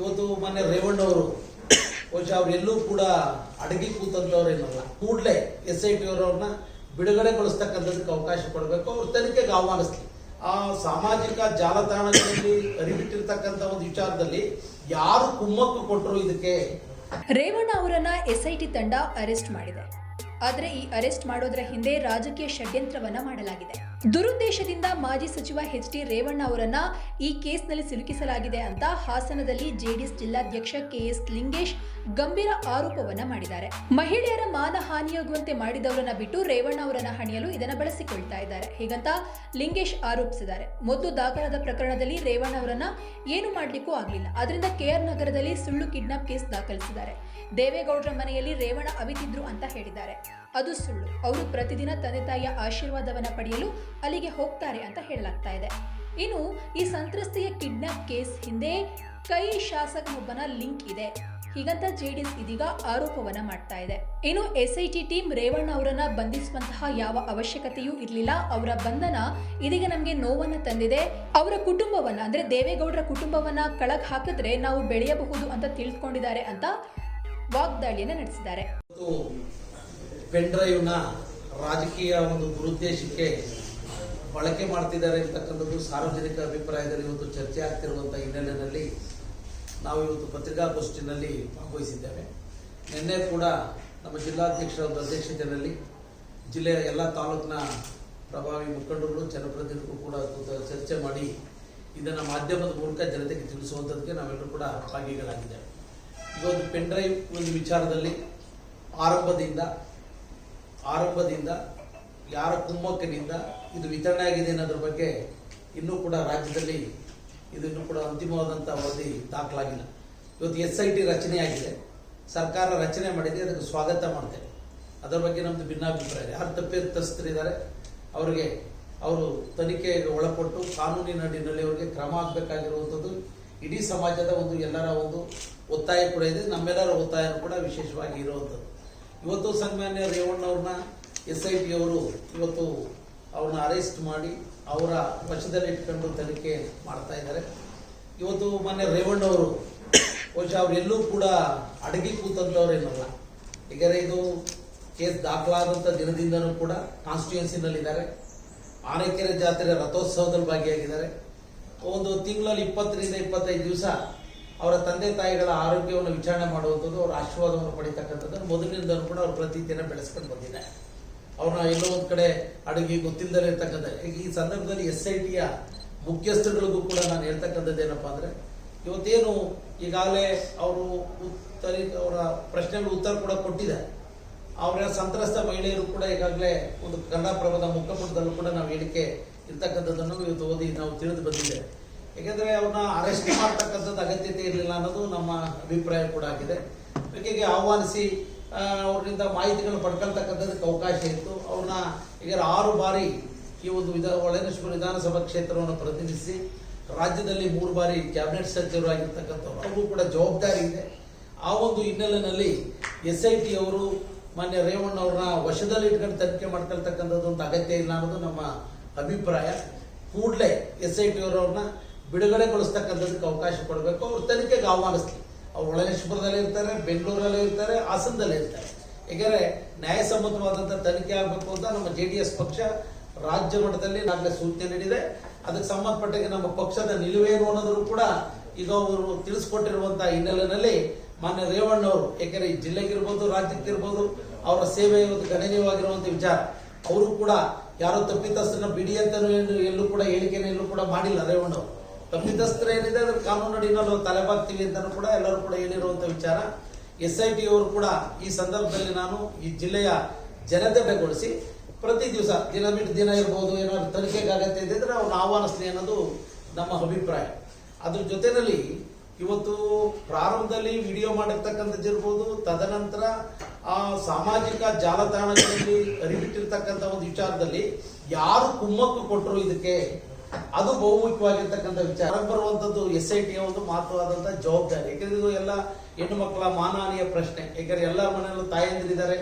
ಇವತ್ತು ಮೊನ್ನೆ ರೇವಣ್ಣವರು ಬಹುಶಃ ಅವರೆಲ್ಲೂ ಕೂಡ ಅಡಗಿ ಕೂತಂತವ್ರೇನಲ್ಲ, ಕೂಡಲೇ ಎಸ್ ಐ ಟಿ ಅವರವ್ರನ್ನ ಬಿಡುಗಡೆಗೊಳಿಸ್ತಕ್ಕಂಥದ್ದಕ್ಕೆ ಅವಕಾಶ ಕೊಡಬೇಕು, ಅವ್ರ ತನಿಖೆಗೆ ಆಹ್ವಾನಿಸ್ಲಿ. ಆ ಸಾಮಾಜಿಕ ಜಾಲತಾಣಗಳಲ್ಲಿ ಅರಿಬಿಟ್ಟಿರ್ತಕ್ಕಂಥ ಒಂದು ವಿಚಾರದಲ್ಲಿ ಯಾರು ಕುಮ್ಮಕ್ಕು ಕೊಟ್ಟರು ಇದಕ್ಕೆ? ರೇವಣ್ಣ ಅವರನ್ನ ಎಸ್ಐಟಿ ತಂಡ ಅರೆಸ್ಟ್ ಮಾಡಿದೆ. ಆದರೆ ಈ ಅರೆಸ್ಟ್ ಮಾಡೋದ್ರ ಹಿಂದೆ ರಾಜಕೀಯ ಷಡ್ಯಂತ್ರವನ್ನ ಮಾಡಲಾಗಿದೆ. ದುರುದ್ದೇಶದಿಂದ ಮಾಜಿ ಸಚಿವ ಎಚ್ ಡಿ ರೇವಣ್ಣ ಅವರನ್ನ ಈ ಕೇಸ್ನಲ್ಲಿ ಸಿಲುಕಿಸಲಾಗಿದೆ ಅಂತ ಹಾಸನದಲ್ಲಿ ಜೆಡಿಎಸ್ ಜಿಲ್ಲಾಧ್ಯಕ್ಷ ಕೆಎಸ್ ಲಿಂಗೇಶ್ ಗಂಭೀರ ಆರೋಪವನ್ನ ಮಾಡಿದ್ದಾರೆ. ಮಹಿಳೆಯರ ಮಾನಹಾನಿಯಾಗುವಂತೆ ಮಾಡಿದವರನ್ನ ಬಿಟ್ಟು ರೇವಣ್ಣ ಅವರನ್ನ ಹಣಿಯಲು ಇದನ್ನ ಬಳಸಿಕೊಳ್ತಾ ಇದ್ದಾರೆ. ಹೀಗಂತ ಲಿಂಗೇಶ್ ಆರೋಪಿಸಿದ್ದಾರೆ. ಮೊದಲು ದಾಖಲಾದ ಪ್ರಕರಣದಲ್ಲಿ ರೇವಣ್ಣ ಅವರನ್ನ ಏನು ಮಾಡ್ಲಿಕ್ಕೂ ಆಗಲಿಲ್ಲ. ಅದರಿಂದ ಕೆಆರ್ ನಗರದಲ್ಲಿ ಸುಳ್ಳು ಕಿಡ್ನಾಪ್ ಕೇಸ್ ದಾಖಲಿಸಿದ್ದಾರೆ. ದೇವೇಗೌಡರ ಮನೆಯಲ್ಲಿ ರೇವಣ್ಣ ಅವಿತಿದ್ರು ಅಂತ ಹೇಳಿದ್ದಾರೆ. ಅದು ಸುಳ್ಳು. ಅವರು ಪ್ರತಿದಿನ ತಂದೆ ತಾಯಿಯ ಆಶೀರ್ವಾದವನ್ನ ಪಡೆಯಲು ಅಲ್ಲಿಗೆ ಹೋಗ್ತಾರೆ ಅಂತ ಹೇಳಲಾಗ್ತಾ ಇದೆ. ಇನ್ನು ಈ ಸಂತ್ರಸ್ತೆಯ ಕಿಡ್ನಾಪ್ ಕೇಸ್ ಹಿಂದೆ ಕೈ ಶಾಸಕನೊಬ್ಬನ ಲಿಂಕ್ ಇದೆ. ಹೀಗಂತ ಎಸ್ ಇದೀಗ ಆರೋಪವನ್ನ ಮಾಡ್ತಾ ಇದೆ. ಇನ್ನು ಎಸ್ಐಟಿ ಟೀಮ್ ರೇವಣ್ಣ ಅವರನ್ನ ಬಂಧಿಸುವಂತಹ ಯಾವ ಅವಶ್ಯಕತೆಯೂ ಇರಲಿಲ್ಲ. ಅವರ ಬಂಧನ ಇದೀಗ ನಮಗೆ ನೋವನ್ನ ತಂದಿದೆ. ಅವರ ಕುಟುಂಬವನ್ನ, ಅಂದ್ರೆ ದೇವೇಗೌಡರ ಕುಟುಂಬವನ್ನ ಕಳಕ್ ಹಾಕಿದ್ರೆ ನಾವು ಬೆಳೆಯಬಹುದು ಅಂತ ತಿಳ್ಕೊಂಡಿದ್ದಾರೆ ಅಂತ ವಾಗ್ದಾಳಿಯನ್ನ ನಡೆಸಿದ್ದಾರೆ. ಪೆನ್ಡ್ರೈವ್ನ ಪೆನ್ ಡ್ರೈವ್ನ ರಾಜಕೀಯ ಒಂದು ದುರುದ್ದೇಶಕ್ಕೆ ಬಳಕೆ ಮಾಡ್ತಿದ್ದಾರೆ ಅಂತಕ್ಕಂಥದ್ದು ಸಾರ್ವಜನಿಕ ಅಭಿಪ್ರಾಯದಲ್ಲಿ ಇವತ್ತು ಚರ್ಚೆ ಆಗ್ತಿರುವಂಥ ಹಿನ್ನೆಲೆಯಲ್ಲಿ ನಾವು ಇವತ್ತು ಪತ್ರಿಕಾಗೋಷ್ಠಿನಲ್ಲಿ ಭಾಗವಹಿಸಿದ್ದೇವೆ. ನಿನ್ನೆ ಕೂಡ ನಮ್ಮ ಜಿಲ್ಲಾಧ್ಯಕ್ಷರ ಒಂದು ಅಧ್ಯಕ್ಷತೆಯಲ್ಲಿ ಜಿಲ್ಲೆಯ ಎಲ್ಲ ತಾಲೂಕಿನ ಪ್ರಭಾವಿ ಮುಖಂಡರು ಜನಪ್ರತಿನಿಧಿಗಳು ಕೂಡ ಚರ್ಚೆ ಮಾಡಿ ಇದನ್ನು ಮಾಧ್ಯಮದ ಮೂಲಕ ಜನತೆಗೆ ತಿಳಿಸುವಂಥದ್ದಕ್ಕೆ ನಾವೆಲ್ಲರೂ ಕೂಡ ಭಾಗಿಗಳಾಗಿದ್ದೇವೆ. ಇವತ್ತು ಪೆನ್ ಡ್ರೈವ್ ಒಂದು ವಿಚಾರದಲ್ಲಿ ಆರಂಭದಿಂದ ಆರಂಭದಿಂದ, ಯಾರ ಕುಮ್ಮಕ್ಕಿನಿಂದ, ಇದು ವಿತರಣೆ ಆಗಿದೆ ಅನ್ನೋದ್ರ ಬಗ್ಗೆ ಇನ್ನೂ ಕೂಡ ರಾಜ್ಯದಲ್ಲಿ ಇದು ಇನ್ನೂ ಕೂಡ ಅಂತಿಮವಾದಂಥ ವರದಿ ದಾಖಲಾಗಿಲ್ಲ. ಇವತ್ತು ಎಸ್ ಐ ಟಿ ರಚನೆಯಾಗಿದೆ. ಸರ್ಕಾರ ರಚನೆ ಮಾಡಿದೆ, ಅದಕ್ಕೆ ಸ್ವಾಗತ ಮಾಡ್ತೇವೆ ಅದರ ಬಗ್ಗೆ ನಮ್ಮದು ಭಿನ್ನಾಭಿಪ್ರಾಯ ಯಾರು ತಪ್ಪಿತಸ್ಥರಿದ್ದಾರೆ ಅವರಿಗೆ ಅವರು ತನಿಖೆಗೆ ಒಳಪಟ್ಟು ಕಾನೂನಿನ ಅಡಿನಲ್ಲಿ ಅವರಿಗೆ ಕ್ರಮ ಆಗಬೇಕಾಗಿರುವಂಥದ್ದು. ಇಡೀ ಸಮಾಜದ ಒಂದು ಎಲ್ಲರ ಒಂದು ಒತ್ತಾಯ ಕೂಡ ಇದೆ. ನಮ್ಮೆಲ್ಲರ ಒತ್ತಾಯ ಕೂಡ ವಿಶೇಷವಾಗಿ ಇರುವಂಥದ್ದು. ಇವತ್ತು ಸನ್ಮಾನ್ಯ ರೇವಣ್ಣವ್ರನ್ನ ಎಸ್ ಐ ಟಿ ಅವರು ಇವತ್ತು ಅವ್ರನ್ನ ಅರೆಸ್ಟ್ ಮಾಡಿ ಅವರ ವಶದಲ್ಲಿ ಇಟ್ಕೊಂಡು ತನಿಖೆ ಮಾಡ್ತಾ ಇದ್ದಾರೆ. ಇವತ್ತು ಮೊನ್ನೆ ರೇವಣ್ಣವರು ಬಹುಶಃ ಅವರೆಲ್ಲೂ ಕೂಡ ಅಡಗಿ ಕೂತಂಥವ್ರೇನಲ್ಲ ಏಕೆಂದರೆ ಇದು ಕೇಸ್ ದಾಖಲಾದಂಥ ದಿನದಿಂದನೂ ಕೂಡ ಕಾನ್ಸ್ಟಿಟ್ಯೂನ್ಸಿನಲ್ಲಿದ್ದಾರೆ ಆನೆಕೆರೆ ಜಾತ್ರೆ ರಥೋತ್ಸವದಲ್ಲಿ ಭಾಗಿಯಾಗಿದ್ದಾರೆ. ಒಂದು ತಿಂಗಳಲ್ಲಿ ಇಪ್ಪತ್ತರಿಂದ ಇಪ್ಪತ್ತೈದು ದಿವಸ ಅವರ ತಂದೆ ತಾಯಿಗಳ ಆರೋಗ್ಯವನ್ನು ವಿಚಾರಣೆ ಮಾಡುವಂಥದ್ದು, ಅವರ ಆಶೀರ್ವಾದವನ್ನು ಪಡಿತಕ್ಕಂಥದ್ದು ಮೊದಲಿನಿಂದಲೂ ಕೂಡ ಅವರು ಪ್ರತಿದಿನ ಬೆಳೆಸ್ಕೊಂಡು ಬಂದಿದ್ದಾರೆ. ಅವ್ರನ್ನ ಎಲ್ಲೋ ಒಂದು ಕಡೆ ಅಡುಗೆ ಗೊತ್ತಿಲ್ಲದೆ ಇರ್ತಕ್ಕಂಥ ಈ ಸಂದರ್ಭದಲ್ಲಿ ಎಸ್ ಐ ಟಿಯ ಮುಖ್ಯಸ್ಥರುಗಳಿಗೂ ಕೂಡ ನಾನು ಹೇಳ್ತಕ್ಕಂಥದ್ದು ಏನಪ್ಪಾ ಅಂದ್ರೆ, ಇವತ್ತೇನು ಈಗಾಗಲೇ ಅವರು ಉತ್ತರ ಅವರ ಪ್ರಶ್ನೆಗಳು ಉತ್ತರ ಕೂಡ ಕೊಟ್ಟಿದ್ದಾರೆ ಅವರ ಸಂತ್ರಸ್ತ ಮಹಿಳೆಯರು ಕೂಡ ಈಗಾಗಲೇ ಒಂದು ಕನ್ನಡಪ್ರಭದ ಮುಖಪುಟದಲ್ಲೂ ಕೂಡ ನಾವು ಹೇಳಿಕೆ ಇರ್ತಕ್ಕಂಥದ್ದನ್ನು ಇವತ್ತು ಓದಿ ನಾವು ತಿಳಿದು ಬಂದಿದೆ. ಏಕೆಂದರೆ ಅವ್ರನ್ನ ಅರೆಸ್ಟ್ ಮಾಡ್ತಕ್ಕಂಥದ್ದು ಅಗತ್ಯತೆ ಇರಲಿಲ್ಲ ಅನ್ನೋದು ನಮ್ಮ ಅಭಿಪ್ರಾಯ ಕೂಡ ಆಗಿದೆ. ಜೊತೆಗೆ ಆಹ್ವಾನಿಸಿ ಅವ್ರಿಂದ ಮಾಹಿತಿಗಳನ್ನು ಪಡ್ಕೊಳ್ತಕ್ಕಂಥದ್ದಕ್ಕೆ ಅವಕಾಶ ಇತ್ತು. ಅವ್ರನ್ನ ಈಗ ಆರು ಬಾರಿ ಈ ಒಂದು ವಿಧ ಒಳನೇಶ್ವರ ವಿಧಾನಸಭಾ ಕ್ಷೇತ್ರವನ್ನು ಪ್ರತಿನಿಧಿಸಿ ರಾಜ್ಯದಲ್ಲಿ ಮೂರು ಬಾರಿ ಕ್ಯಾಬಿನೆಟ್ ಸಚಿವರಾಗಿರ್ತಕ್ಕಂಥವ್ರು ಅವರು ಕೂಡ ಜವಾಬ್ದಾರಿ ಇದೆ. ಆ ಒಂದು ಹಿನ್ನೆಲೆಯಲ್ಲಿ ಎಸ್ ಐ ಟಿ ಅವರು ಮಾನ್ಯ ರೇವಣ್ಣ ಅವ್ರನ್ನ ವಶದಲ್ಲಿ ಇಟ್ಕೊಂಡು ತನಿಖೆ ಮಾಡ್ಕೊಳ್ತಕ್ಕಂಥದ್ದು ಒಂದು ಅಗತ್ಯ ಇಲ್ಲ ಅನ್ನೋದು ನಮ್ಮ ಅಭಿಪ್ರಾಯ. ಕೂಡಲೇ ಎಸ್ ಐ ಟಿ ಅವರವ್ರನ್ನ ಬಿಡುಗಡೆಗೊಳಿಸ್ತಕ್ಕಂಥದ್ದಕ್ಕೆ ಅವಕಾಶ ಕೊಡಬೇಕು. ಅವ್ರ ತನಿಖೆಗೆ ಆಹ್ವಾನಿಸ್ಲಿ. ಅವ್ರು ಒಳನೇಶ್ವರದಲ್ಲಿ ಇರ್ತಾರೆ, ಬೆಂಗಳೂರಲ್ಲಿ ಇರ್ತಾರೆ, ಹಾಸನದಲ್ಲಿ ಇರ್ತಾರೆ. ಏಕೆಂದರೆ ನ್ಯಾಯಸಮ್ಮತವಾದಂಥ ತನಿಖೆ ಆಗಬೇಕು ಅಂತ ನಮ್ಮ ಜೆ ಪಕ್ಷ ರಾಜ್ಯ ಮಟ್ಟದಲ್ಲಿ ನಾಗಲೇ ಸೂಚನೆ ನೀಡಿದೆ. ಅದಕ್ಕೆ ಸಂಬಂಧಪಟ್ಟಾಗೆ ನಮ್ಮ ಪಕ್ಷದ ನಿಲುವೇನು ಅನ್ನೋದ್ರು ಕೂಡ ಈಗ ಅವರು ತಿಳಿಸ್ಕೊಟ್ಟಿರುವಂತಹ ಹಿನ್ನೆಲೆಯಲ್ಲಿ ಮಾನ್ಯ ರೇವಣ್ಣ ಅವರು, ಏಕೆಂದ್ರೆ ಈ ಜಿಲ್ಲೆಗಿರ್ಬೋದು ರಾಜ್ಯಕ್ಕಿರ್ಬೋದು ಅವರ ಸೇವೆ ಒಂದು ಗಣನೀಯವಾಗಿರುವಂತ ವಿಚಾರ. ಅವರು ಕೂಡ ಯಾರೋ ತಪ್ಪಿತಸ್ಥರನ್ನ ಬಿಡಿ ಅಂತಲೂ ಎಲ್ಲೂ ಕೂಡ ಹೇಳಿಕೆ ಎಲ್ಲೂ ಕೂಡ ಮಾಡಿಲ್ಲ ರೇವಣ್ಣ ಅವರು. ತಪ್ಪಿತಸ್ಥರು ಏನಿದೆ, ಅದ್ರ ಕಾನೂನು ಅಡಿನಲ್ಲಿ ತಲೆಬಾಗ್ತೀವಿ ಅಂತ ಕೂಡ ಎಲ್ಲರೂ ಕೂಡ ಹೇಳಿರುವಂತ ವಿಚಾರ. ಎಸ್ ಐ ಟಿ ಅವರು ಕೂಡ ಈ ಸಂದರ್ಭದಲ್ಲಿ ನಾನು ಈ ಜಿಲ್ಲೆಯ ಜನತೆಗೊಳಿಸಿ ಪ್ರತಿ ದಿವಸ ದಿನ ಬಿಟ್ಟು ದಿನ ಇರ್ಬೋದು ಏನಾದ್ರು ತನಿಖೆಗಾಗತ್ತೆ ಇದೆ ಇದ್ದಿದ್ರೆ ಅವ್ರನ್ನ ಆಹ್ವಾನಿಸ್ಲಿ ಅನ್ನೋದು ನಮ್ಮ ಅಭಿಪ್ರಾಯ. ಅದ್ರ ಜೊತೆಯಲ್ಲಿ ಇವತ್ತು ಪ್ರಾರಂಭದಲ್ಲಿ ವಿಡಿಯೋ ಮಾಡಿರ್ತಕ್ಕಂಥದ್ದು ಇರ್ಬೋದು, ತದನಂತರ ಆ ಸಾಮಾಜಿಕ ಜಾಲತಾಣಗಳಲ್ಲಿ ಅರಿಬಿಟ್ಟಿರ್ತಕ್ಕಂಥ ಒಂದು ವಿಚಾರದಲ್ಲಿ ಯಾರು ಕುಮ್ಮಕ್ಕು ಕೊಟ್ಟರು ಇದಕ್ಕೆ? ಅದು ಬಹುಮುಖ್ಯವಾಗಿರ್ತಕ್ಕಂಥ ವಿಚಾರ. ಬರುವಂಥದ್ದು ಎಸ್ ಐ ಟಿಯ ಒಂದು ಮಹತ್ವವಾದಂಥ ಜವಾಬ್ದಾರಿ. ಯಾಕಂದ್ರೆ ಇದು ಎಲ್ಲ ಹೆಣ್ಣು ಮಕ್ಕಳ ಮಾನಹಾನಿಯ ಪ್ರಶ್ನೆ. ಯಾಕಂದ್ರೆ ಎಲ್ಲ ಮನೆಯಲ್ಲೂ ತಾಯಂದಿರಿದ್ದಾರೆ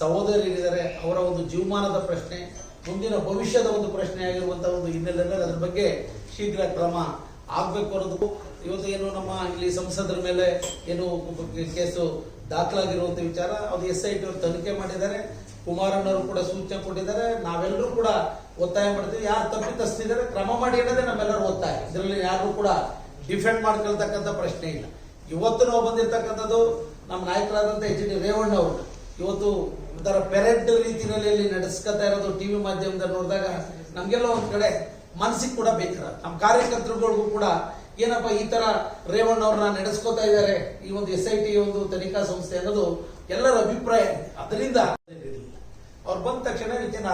ಸಹೋದರಿದ್ದಾರೆ ಅವರ ಒಂದು ಜೀವಮಾನದ ಪ್ರಶ್ನೆ, ಮುಂದಿನ ಭವಿಷ್ಯದ ಒಂದು ಪ್ರಶ್ನೆ ಆಗಿರುವಂತಹ ಒಂದು ಹಿನ್ನೆಲೆಯಲ್ಲಿ ಅದ್ರ ಬಗ್ಗೆ ಶೀಘ್ರ ಕ್ರಮ ಆಗ್ಬೇಕು ಅನ್ನೋದು. ಇವತ್ತು ಏನು ನಮ್ಮ ಇಲ್ಲಿ ಸಂಸದರ ಮೇಲೆ ಏನು ಕೇಸು ದಾಖಲಾಗಿರುವಂತ ವಿಚಾರ, ಅದು ಎಸ್ ಐ ಟಿ ಅವರು ತನಿಖೆ ಮಾಡಿದ್ದಾರೆ. ಕುಮಾರಣ್ಣವರು ಕೂಡ ಸೂಚನೆ ಕೊಟ್ಟಿದ್ದಾರೆ. ನಾವೆಲ್ಲರೂ ಕೂಡ ಒತ್ತಾಯ ಮಾಡ್ತೀವಿ. ಯಾರು ತಪ್ಪಿತಸ್ತಿದ್ದಾರೆ ಕ್ರಮ ಮಾಡಿ ಅನ್ನೋದೇ ನಮ್ಮೆಲ್ಲರೂ ಒತ್ತಾಯ. ಇದರಲ್ಲಿ ಯಾರು ಕೂಡ ಡಿಫೆಂಡ್ ಮಾಡ್ಕೊಳ್ತಕ್ಕಂಥ ಪ್ರಶ್ನೆ ಇಲ್ಲ. ಇವತ್ತು ನಾವು ಬಂದಿರತಕ್ಕಂಥದ್ದು ನಮ್ಮ ನಾಯಕರಾದಂಥ ಎಚ್ ಡಿ ರೇವಣ್ಣ ಅವರು. ಇವತ್ತು ಒಂಥರ ಪೆರೆಡ್ ರೀತಿಯಲ್ಲಿ ಇಲ್ಲಿ ನಡೆಸ್ಕೊತಾ ಇರೋದು ಟಿವಿ ಮಾಧ್ಯಮದಲ್ಲಿ ನೋಡಿದಾಗ ನಮ್ಗೆಲ್ಲ ಒಂದ್ ಕಡೆ ಮನಸ್ಸಿಗೆ ಕೂಡ ಬೇಕಾರ ನಮ್ಮ ಕಾರ್ಯಕರ್ತರುಗಳಿಗೂ ಕೂಡ ಏನಪ್ಪ ಈ ತರ ರೇವಣ್ಣ ಅವ್ರನ್ನ ನಡೆಸ್ಕೊತಾ ಇದ್ದಾರೆ, ಈ ಒಂದು ಎಸ್ ಐ ಟಿ ಒಂದು ತನಿಖಾ ಸಂಸ್ಥೆ ಅನ್ನೋದು ಎಲ್ಲರ ಅಭಿಪ್ರಾಯ.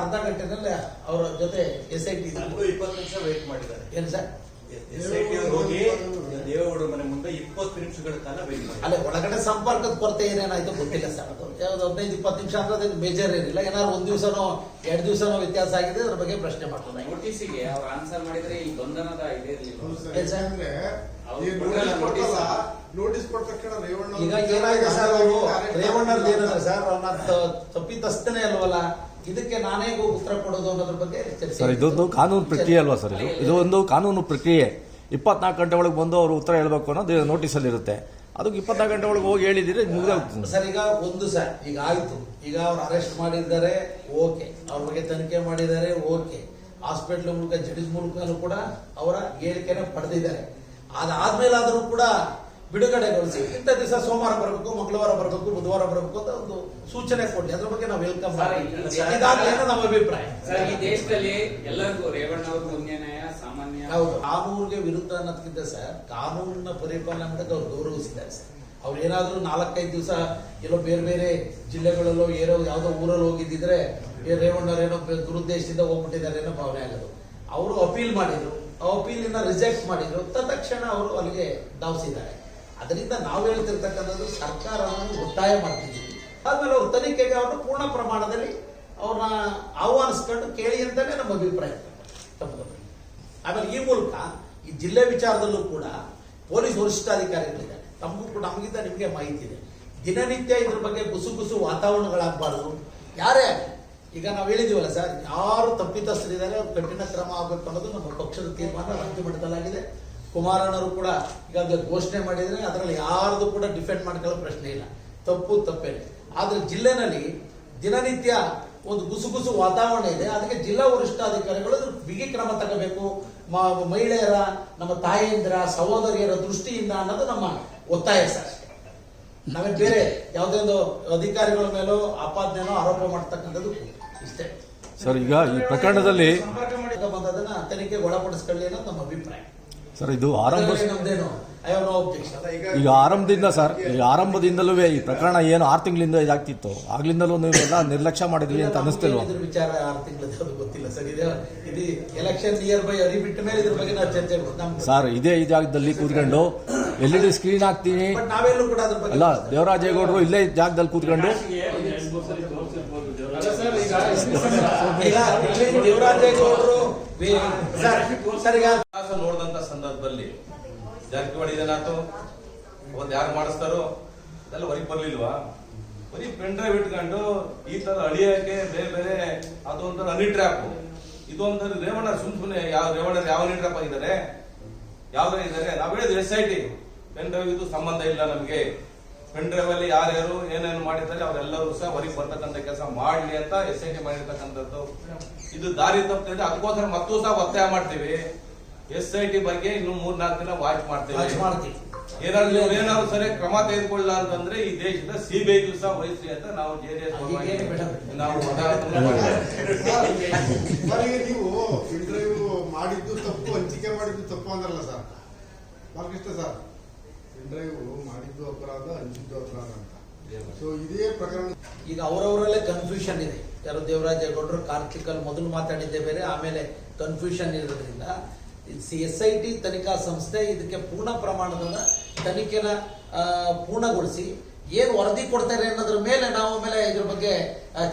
ಅರ್ಧ ಗಂಟೆನಲ್ಲಿ ಅವರ ಜೊತೆ ಎಸ್ ಐ ಟಿ ಇಪ್ಪತ್ತು ನಿಮಿಷ ವೇಟ್ ಮಾಡಿದ್ದಾರೆ. ಏನ್ ಸರ್? ಎಸ್ ಐ ಟಿ ಹೋಗಿ ದೇವೇಗೌಡ ಮನೆ ಮುಂದೆ ಇಪ್ಪತ್ತು ನಿಮಿಷಗಳ ಕಾಲ ವೇಟ್ ಮಾಡಿದ್ದಾರೆ. ಅಲ್ಲೇ ಒಳಗಡೆ ಸಂಪರ್ಕದ ಕೊರತೆ ಏನೇನಾಯ್ತು ಗೊತ್ತಿಲ್ಲ ಸರ್ ಅದು. ಯಾವ್ದು ಹದಿನೈದು ಇಪ್ಪತ್ತು ನಿಮಿಷ ಅಂದ್ರೆ ಅದು ಮೇಜರ್ ಏನಿಲ್ಲ. ಏನಾದ್ರು ಒಂದ್ ದಿವಸನೋ ಎರಡು ದಿವಸನೋ ವ್ಯತ್ಯಾಸ ಆಗಿದೆ ಅದ್ರ ಬಗ್ಗೆ ಪ್ರಶ್ನೆ ಮಾಡ್ತಾರೆ ನೋಟಿಸಿಗೆ ಅವ್ರು ಆನ್ಸರ್ ಮಾಡಿದ್ರೆ ಈ ಗೊಂದನದ ಇದೇ ಇರ್ಲಿಲ್ಲ ಸರ್? ಯಾಕಂದ್ರೆ ಈ ಕೊಡಲ್ಲ ನೋಟಿಸ್ notice. ಕೊಟ್ಟಲ್ಲ, ಕೊಟ್ಟ ತಕ್ಷಣ ರೇವಣ್ಣ ಈಗ ಅವ್ರು ಏನಾಗಿದೆ ಸರ್ ಅವರು? ರೇವಣ್ಣ ಏನಂದ್ರೆ ಸರ್ ಅವ್ರನ್ನ ತಪ್ಪಿತಸ್ಥನೇ ಅಲ್ವಲ್ಲ? ಇದಕ್ಕೆ ನಾನೇ ಉತ್ತರ ಕೊಡೋದು ಅನ್ನೋದ್ರ ಬಗ್ಗೆ ಸರ್ ಇದೊಂದು ಕಾನೂನು ಪ್ರಕ್ರಿಯೆ ಅಲ್ವಾ ಸರ್ ಇದು? ಇದು ಒಂದು ಕಾನೂನು ಪ್ರಕ್ರಿಯೆ. ಇಪ್ಪತ್ನಾಲ್ಕು ಗಂಟೆ ಒಳಗೆ ಬಂದು ಅವರು ಉತ್ತರ ಹೇಳಬೇಕು ಅನ್ನೋದು ನೋಟಿಸಲ್ಲಿ ಇರುತ್ತೆ ಅದಕ್ಕೆ ಇಪ್ಪತ್ನಾಲ್ಕು ಗಂಟೆ ಒಳಗೆ ಹೋಗಿ ಹೇಳಿದ್ರೆ ಮುಗಿದೋಗ್ತದೆ ಸರ್. ಈಗ ಒಂದು ಸರ್ ಈಗ ಆಯ್ತು. ಈಗ ಅವ್ರು ಅರೆಸ್ಟ್ ಮಾಡಿದ್ದಾರೆ ಓಕೆ. ಅವ್ರ ಬಗ್ಗೆ ತನಿಖೆ ಮಾಡಿದ್ದಾರೆ ಓಕೆ. ಹಾಸ್ಪಿಟ್ಲ್ ಮೂಲಕ ಜಡಿಸ್ ಮೂಲಕ ಕೂಡ ಅವರ ಹೇಳಿಕೆನ ಪಡೆದಿದ್ದಾರೆ. ಅದಾದ್ಮೇಲಾದರೂ ಕೂಡ ಬಿಡುಗಡೆಗೊಳಿಸಿ. ಇಂಥ ದಿವಸ ಸೋಮವಾರ ಬರಬೇಕು ಮಂಗಳವಾರ ಬರಬೇಕು ಬುಧವಾರ ಬರಬೇಕು ಅಂತ ಒಂದು ಸೂಚನೆ ಕೊಡಿ. ಅದ್ರ ಬಗ್ಗೆ ನಾವು ವೆಲ್ಕಮ್ ನಮ್ಮ ಅಭಿಪ್ರಾಯ. ಈ ದೇಶದಲ್ಲಿ ಎಲ್ಲರಿಗೂ ರೇವಣ್ಣ ಅವ್ರಿಗೂ ಒಂದೇ ನ್ಯಾಯ ಸಾಮಾನ್ಯ ಹೌದು. ಕಾನೂನಿಗೆ ವಿರುದ್ಧ ಅನ್ನೋದಕ್ಕಿಂತ ಸರ್ ಕಾನೂನಿನ ಪರಿಪಾಲನೆ ಮಾಡೋದು ಅವ್ರು ಗೌರವಿಸಿದ್ದಾರೆ ಸರ್. ಅವ್ರು ಏನಾದ್ರೂ ನಾಲ್ಕೈದು ದಿವಸ ಎಲ್ಲೋ ಬೇರೆ ಬೇರೆ ಜಿಲ್ಲೆಗಳಲ್ಲೋ ಏನೋ ಯಾವ್ದೋ ಊರಲ್ಲಿ ಹೋಗಿದ್ದಿದ್ರೆ ಏ ರೇವಣ್ಣವ್ರು ಏನೋ ದುರುದ್ದೇಶದಿಂದ ಹೋಗ್ಬಿಟ್ಟಿದ್ದಾರೆ ಅನ್ನೋ ಭಾವನೆ ಆಗೋದು. ಅವರು ಅಪೀಲ್ ಮಾಡಿದ್ರು. ಆ ಅಪೀಲಿನ ರಿಜೆಕ್ಟ್ ಮಾಡಿದ್ರು. ತತ್ಕ್ಷಣ ಅವರು ಅಲ್ಲಿಗೆ ಧಾವಿಸಿದ್ದಾರೆ. ಅದರಿಂದ ನಾವು ಹೇಳ್ತಿರ್ತಕ್ಕಂಥದ್ದು ಸರ್ಕಾರವನ್ನು ಒತ್ತಾಯ ಮಾಡ್ತಿದ್ದೀವಿ. ಆದ್ಮೇಲೆ ಅವ್ರ ತನಿಖೆಗೆ ಅವ್ರನ್ನ ಪೂರ್ಣ ಪ್ರಮಾಣದಲ್ಲಿ ಅವ್ರನ್ನ ಆಹ್ವಾನಿಸ್ಕೊಂಡು ಕೇಳಿ ಅಂತಲೇ ನಮ್ಮ ಅಭಿಪ್ರಾಯ. ತಮ್ಮದವರು ಆಮೇಲೆ ಈ ಮೂಲಕ ಈ ಜಿಲ್ಲೆ ವಿಚಾರದಲ್ಲೂ ಕೂಡ ಪೊಲೀಸ್ ವರಿಷ್ಠಾಧಿಕಾರಿಗಳಿದ್ದಾರೆ. ನಮಗೂ ಕೂಡ ನಮಗಿಂತ ನಿಮಗೆ ಮಾಹಿತಿ ಇದೆ. ದಿನನಿತ್ಯ ಇದ್ರ ಬಗ್ಗೆ ಗುಸು ಗುಸು ವಾತಾವರಣಗಳಾಗಬಾರ್ದು. ಯಾರೇ ಆಗಲಿ, ಈಗ ನಾವು ಹೇಳಿದೀವಲ್ಲ ಸರ್, ಯಾರು ತಪ್ಪಿತಸ್ಥರಿದ್ದಾರೆ, ಅವ್ರು ಕಠಿಣ ಕ್ರಮ ಆಗಬೇಕು ಅನ್ನೋದು ನಮ್ಮ ಪಕ್ಷದ ತೀರ್ಮಾನ ರಾಜ್ಯ ಮಟ್ಟದಲ್ಲಾಗಿದೆ. ಕುಮಾರಣ್ಣವರು ಕೂಡ ಈಗ ಘೋಷಣೆ ಮಾಡಿದರೆ ಅದರಲ್ಲಿ ಯಾರ್ದು ಕೂಡ ಡಿಫೆಂಡ್ ಮಾಡ್ಕೊಳ್ಳೋ ಪ್ರಶ್ನೆ ಇಲ್ಲ. ತಪ್ಪು ತಪ್ಪೇನೆ ಆದರೆ ಜಿಲ್ಲೆನಲ್ಲಿ ದಿನನಿತ್ಯ ಒಂದು ಗುಸುಗುಸು ವಾತಾವರಣ ಇದೆ. ಅದಕ್ಕೆ ಜಿಲ್ಲಾ ವರಿಷ್ಠಾಧಿಕಾರಿಗಳು ಅಧಿಕಾರಿಗಳು ಬಿಗಿ ಕ್ರಮ ತಗೋಬೇಕು. ಮಹಿಳೆಯರ ನಮ್ಮ ತಾಯಂದಿರ ಸಹೋದರಿಯರ ದೃಷ್ಟಿಯಿಂದ ಅನ್ನೋದು ನಮ್ಮ ಒತ್ತಾಯ ಸರ್. ನಮಗೆ ಬೇರೆ ಯಾವುದೇ ಒಂದು ಅಧಿಕಾರಿಗಳ ಮೇಲೋ ಆಪಾದನೆನೋ ಆರೋಪ ಮಾಡ್ತಕ್ಕಂಥದ್ದು ಇಷ್ಟೇ. ಸರ್ ಈಗ ಈ ಪ್ರಕರಣದಲ್ಲಿ ಸಂಪರ್ಕ ಮಾಡಿ ಬಂದದನ್ನ ತನಿಖೆಗೆ ಒಳಪಡಿಸ್ಕೊಳ್ಳಿ ಅನ್ನೋದು ನಮ್ಮ ಅಭಿಪ್ರಾಯ. ಸರ್ ಇದು ಆರಂಭ. ಈಗ ಆರಂಭದಿಂದ ಸರ್ ಈಗ ಆರಂಭದಿಂದಲೂ ಈ ಪ್ರಕರಣ ಏನು ಆರು ತಿಂಗಳಿಂದ ಇದಾಗ್ತಿತ್ತು. ಆಗ್ಲಿಂದಲೂ ನೀವೆಲ್ಲ ನಿರ್ಲಕ್ಷ್ಯ ಮಾಡಿದ್ವಿ ಅಂತ ಅನ್ನಿಸ್ತಿಲ್ವ? ವಿಚಾರ ಆರು ತಿಂಗಳದ್ದು ಗೊತ್ತಿಲ್ಲ ಸರ್ ಇದು ಎಲೆಕ್ಷನ್ ನಿಯರ್ ಬೈ ಬಿಟ್ಟ ಮೇಲೆ ಇದ್ರ ಬಗ್ಗೆ ನಾವು ಚರ್ಚೆ ಮಾಡ್ತೀವಿ. ಸರ್ ಇದೇ ಜಾಗದಲ್ಲಿ ಕೂತ್ಕೊಂಡು ಎಲ್ ಇ ಡಿ ಸ್ಕ್ರೀನ್ ಹಾಕ್ತೀನಿ. ಬಟ್ ದೇವರಾಜ್ ಕೂಡ ಅದ್ರ ಬಗ್ಗೆ ಅಲ್ಲ ದೇವರಾಜೇಗೌಡರು ಇಲ್ಲೇ ಜಾಗದಲ್ಲಿ ಕೂತ್ಕೊಂಡು ಈಗ ಇಲ್ಲಿ ದೇವರಾಜೇಗೌಡರು ವಿ- ಸರ್ ಸರ್ ಈಗ ಇತಿಹಾಸ ನೋಡಿದಂತ ಸಂದರ್ಭದಲ್ಲಿ ಜಾರಕಿಹೊಳಿ ಏನಾಯ್ತು? ಒಂದ್ ಯಾರು ಮಾಡಿಸ್ತಾರೋ? ಅದೆಲ್ಲ ಹೊರಗೆ ಬರ್ಲಿಲ್ವಾ? ಬರೀ ಪೆನ್ ಡ್ರೈವ್ ಇಟ್ಕೊಂಡು ಈ ತರ ಅಳಿಯಕ್ಕೆ ಬೇರೆ ಬೇರೆ ಅದೊಂಥರ ಹನಿ ಟ್ರ್ಯಾಪ್ ಇದು ಒಂಥರ ರೇವಣ್ಣ ಸುಮ್ ಸುಮ್ಮನೆ ಯಾವ ರೇವಣ್ಣ ಯಾವ ಹನಿ ಟ್ರ್ಯಾಪ್ ಆಗಿದ್ದಾರೆ? ಯಾವ್ದಾರ ಇದ್ದಾರೆ? ನಾವ್ ಹೇಳಿದ್ರೆ S I T pen drive ಇದು ಸಂಬಂಧ ಇಲ್ಲ ನಮ್ಗೆ. ಪೆನ್ ಡ್ರೈವ್ ಅಲ್ಲಿ ಯಾರ್ಯಾರು ಏನೇನು ಮಾಡಿದ್ದಾರೆ ಅವರೆಲ್ಲರೂ ಸಹ ಹೊರಗೆ ಬರ್ತಕ್ಕಂಥ ಕೆಲಸ ಮಾಡ್ಲಿ ಅಂತ ಎಸ್ ಐ ಟಿ ಮಾಡಿರ್ತಕ್ಕಂಥದ್ದು. ಇದು ದಾರಿ ತಪ್ಪಿದ್ರೆ ಅದಕ್ಕೋಸ್ಕರ ಮತ್ತೂ ಸಹ ಒತ್ತಾಯ ಮಾಡ್ತೀವಿ. ಎಸ್ ಐ ಟಿ ಬಗ್ಗೆ ಇನ್ನು ಮೂರ್ ನಾಲ್ಕು ದಿನ ವಾಚ್ ಮಾಡ್ತೇವೆ. ವಾಚ್ ಮಾಡ್ತೀವಿ. ಏನಾದ್ರು ಏನಾದ್ರು ಸರಿ ಕ್ರಮ ತೆಗೆದುಕೊಳ್ಳ ಅಂತಂದ್ರೆ ಈ ದೇಶದ ಸಿಬಿಐ ದಿವಸ ವಹಿಸಿ ಅಂತ ನಾವು ಜೆಡಿಎಸ್. ನಾವು ನೀವು ಇಂಟರ್ವ್ಯೂ ಮಾಡಿದ್ದು ತಪ್ಪು ಹಂಚಿಕೆ ಮಾಡಿದ್ದು ತಪ್ಪು ಅಂದ್ರಲ್ಲ ಸರ್ ಬಾಲಕೃಷ್ಣ ಸರ್ ಇಂಟರ್ವ್ಯೂ ಮಾಡಿದ್ದು ಅಪರಾಧ ಹಂಚಿದ್ದು ಅಪರಾಧ ಅಂತ. ಸೊ ಇದೇ ಪ್ರಕರಣ. ಈಗ ಅವರವರಲ್ಲೇ ಕನ್ಫ್ಯೂಷನ್ ಇದೆ. ಯಾರು ದೇವರಾಜೇಗೌಡರು ಕಾರ್ತಿಕಲ್ ಮೊದಲು ಮಾತಾಡಿದ್ದೆ ಬೇರೆ ಆಮೇಲೆ ಕನ್ಫ್ಯೂಷನ್ ಇರೋದ್ರಿಂದ ಎಸ್ ಐ ಟಿ ತನಿಖಾ ಸಂಸ್ಥೆ ಇದಕ್ಕೆ ಪೂರ್ಣ ಪ್ರಮಾಣದ ತನಿಖೆನ ಪೂರ್ಣಗೊಳಿಸಿ ಏನು ವರದಿ ಕೊಡ್ತಾರೆ ಅನ್ನೋದ್ರ ಮೇಲೆ ನಾವು ಆಮೇಲೆ ಇದ್ರ ಬಗ್ಗೆ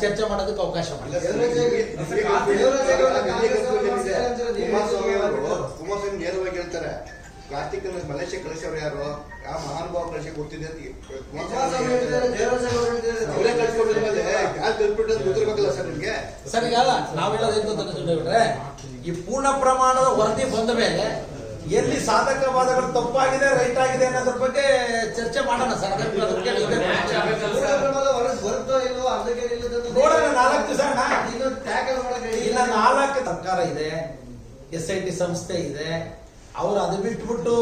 ಚರ್ಚೆ ಮಾಡೋದಕ್ಕೆ ಅವಕಾಶ ಕುಮಾರಸ್ವಾಮಿ ನೇರವಾಗಿ ಹೇಳ್ತಾರೆ. ಕಾರ್ತಿಕ್ ಮಲೇಷ್ಯಾ ಕಳಿಸೋರು ಯಾರು? ಯಾವ ಮಹಾನುಭಾವ ಕಳಿಸಿ ಗೊತ್ತಿದೆ ಗೊತ್ತಿರ್ಬೇಕಲ್ಲ ಸರ್ ನಿಮ್ಗೆ? ಸರ್ ಈಗ ನಾವ್ ಹೇಳೋದು ಏನು ಗೊತ್ತಾ ಬಿಟ್ರೆ ಈ ಪೂರ್ಣ ಪ್ರಮಾಣದ ವರದಿ ಬಂದ ಮೇಲೆ ಎಲ್ಲಿ ಸಾಧಕ ಬಾಧಗಳು ತಪ್ಪಾಗಿದೆ ರೈಟ್ ಆಗಿದೆ ಅನ್ನೋದ್ರ ಬಗ್ಗೆ ಚರ್ಚೆ ಮಾಡೋಣ ಸರ್. ನೋಡೋಣ ನಾಲ್ಕು ದಿವಸ ಇಲ್ಲ. ನಾಲ್ಕು ಸರ್ಕಾರ ಇದೆ ಎಸ್ ಐ ಟಿ ಸಂಸ್ಥೆ ಇದೆ. ಅವ್ರು ಅದು ಬಿಟ್ಬಿಟ್ಟು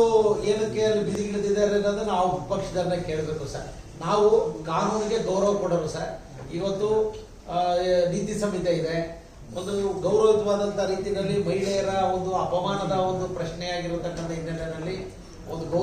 ಏನಕ್ಕೆ ಅಲ್ಲಿ ಬಿದಿಗಿಳಿದಿದ್ದಾರೆ ಅನ್ನೋದು ನಾವು ಪಕ್ಷದನ್ನ ಕೇಳಬೇಕು ಸರ್. ನಾವು ಕಾನೂನಿಗೆ ಗೌರವ ಕೊಡೋರು ಸರ್. ಇವತ್ತು ನೀತಿ ಸಂಹಿತೆ ಇದೆ. ಒಂದು ಗೌರವಯುತವಾದಂತ ರೀತಿಯಲ್ಲಿ ಮಹಿಳೆಯರ ಒಂದು ಅಪಮಾನದ ಒಂದು ಪ್ರಶ್ನೆಯಾಗಿರತಕ್ಕಂಥ ಹಿನ್ನೆಲೆಯಲ್ಲಿ ಒಂದು